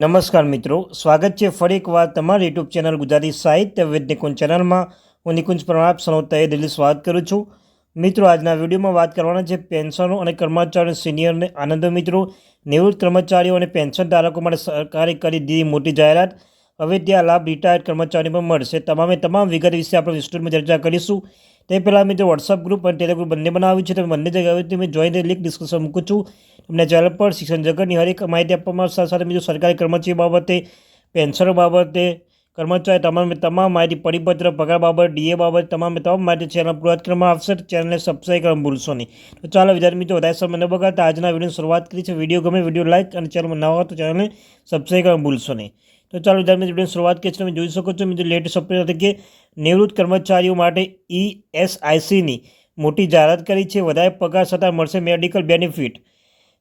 નમસ્કાર મિત્રો, સ્વાગત છે ફરી એકવાર તમારી યુટ્યુબ ચેનલ ગુજરાતી સાહિત્ય વિદ્યકુંજ ચેનલમાં. હું નિકુંજ પ્રણાપ સનોતાએ દિલ્હી સ્વાગત કરું છું. મિત્રો, આજના વિડીયોમાં વાત કરવાના છે પેન્શનો અને કર્મચારીઓ સિનિયરને આનંદો. મિત્રો, નિવૃત્ત કર્મચારીઓ અને પેન્શન ધારકો માટે સરકારે કરી દીધી મોટી જાહેરાત. હવે ત્યાં લાભ રિટાયર્ડ કર્મચારીઓ પણ મળશે. તમામે તમામ વિગત વિશે આપણે વિસ્તૃતમાં ચર્ચા કરીશું. તે પહેલાં મેં જે વોટ્સઅપ ગ્રુપ અને ટેલિગ્રુપ બંને બનાવ્યું છે. તમે બંને જગ્યાએ મેં જોઈન લિંક ડિસ્કશન મૂકું છું. તમને ચેનલ પર શિક્ષણ જગતની હરેક માહિતી આપવામાં સાથે સાથે બીજું સરકારી કર્મચારી બાબતે પેન્શનો બાબતે, કર્મચારી તમામ તમામ માહિતી, પરિપત્ર, પગાર બાબત ડીએ બાબત, તમામ તમામ માહિતી ચેનલ પૂરત કરવામાં આવશે. ચેનલને સબસ્ક્રાઈબ કરવા ભૂલશો નહીં. તો ચાલો વિદ્યાર્થી મિત્રો, વધારે સમય ન બગાડતા આજના વિડીયોની શરૂઆત કરી છે વીડિયો ગમે વીડિયો લાઇક અને ચેનલમાં ન હોય તો ચેનલને સબસ્ક્રાઈબ કરવા ભૂલશો નહીં. તો ચાલો વિદ્યાર્થી મિત્રો શરૂઆત કરી છે તમે જોઈ શકો છો મિત્રો, લેટેસ્ટ અપડેટ હતી કે નિવૃત્ત કર્મચારીઓ માટે ઈએસઆઈસીની મોટી જાહેરાત કરી છે. વધારે પગાર છતાં મળશે મેડિકલ બેનિફિટ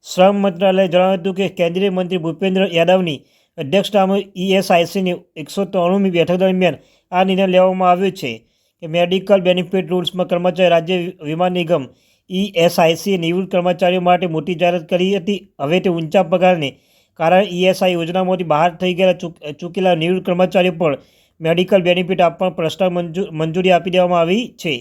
શ્રમ મંત્રાલયે જણાવ્યું હતું કે કેન્દ્રીય મંત્રી ભૂપેન્દ્ર યાદવની અધ્યક્ષતામાં ઈએસઆઈસીની એકસો ત્રાણુંમી બેઠક દરમિયાન આ નિર્ણય લેવામાં આવ્યો છે કે મેડિકલ બેનિફિટ રૂલ્સમાં કર્મચારી રાજ્ય વીમા નિગમ ઈએસઆઈસીએ નિવૃત્ત કર્મચારીઓ માટે મોટી જાહેરાત કરી હતી. હવે તે ઊંચા પગારને કારણે ઈએસઆઈ યોજનામાંથી બહાર થઈ ગયેલા ચૂક, ચૂકેલા નિવૃત્ત કર્મચારીઓ પણ મેડિકલ બેનિફિટ આપવા પ્રસ્તાવ મંજૂર આપી દેવામાં આવી છે.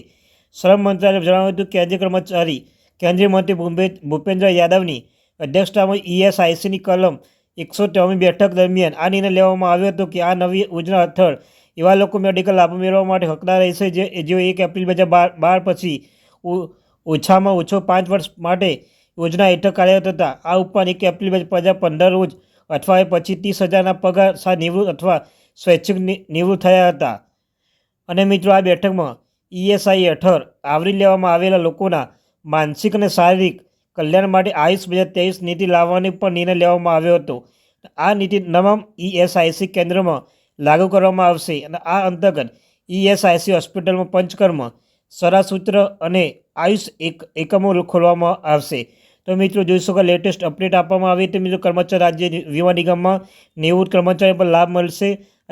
શ્રમ મંત્રાલયે જણાવ્યું હતું કેન્દ્રીય કર્મચારી કેન્દ્રીય મંત્રી ભૂપે, ભૂપેન્દ્ર યાદવની અધ્યક્ષતામાં ઈએસઆઈસીની કલમ એકસો ત્રણમી બેઠક દરમિયાન આ નિર્ણય લેવામાં આવ્યો હતો કે આ નવી યોજના હેઠળ એવા લોકો મેડિકલ લાભ મેળવવા માટે હકદાર રહેશે જે, જેઓ એક એપ્રિલ બે હજાર બાર પછી ઓછામાં ઓછો પાંચ વર્ષ માટે યોજના હેઠળ કાર્યરત હતા આ ઉપરાંત એક એપ્રિલ બે હજાર પંદર રોજ અઠવાડિયે પછી ત્રીસ હજારના પગાર સાથે નિવૃત્ત અથવા સ્વૈચ્છિક નિવૃત્ત થયા હતા. અને મિત્રો આ બેઠકમાં ઈએસઆઈ હેઠળ આવરી લેવામાં આવેલા લોકોના માનસિક અને શારીરિક કલ્યાણ માટે આયુષ બે હજાર ત્રેવીસ નીતિ લાવવાની પણ નિર્ણય લેવામાં આવ્યો હતો. આ નીતિ તમામ ઈએસઆઈસી કેન્દ્રમાં લાગુ કરવામાં આવશે અને આ અંતર્ગત ઈએસઆઈસી હોસ્પિટલમાં પંચકર્મ, સરાસૂત્ર અને આયુષ એક, એકમો ખોલવામાં આવશે. તો મિત્રો જોઈ શકો લેટેસ્ટ અપડેટ આપવામાં આવી તો મિત્રો કર્મચારી રાજ્ય વીમા નિગમમાં નેવું કર્મચારી પર લાભ મળશે.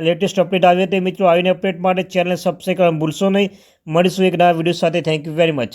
લેટેસ્ટ અપડેટ આવી તે મિત્રો આવીને અપડેટ માટે ચેનલ સબસ્ક્રાઈબ કરવાનું ભૂલશો નહીં. મળીશું એક નવા વીડિયો સાથે. Thank you very much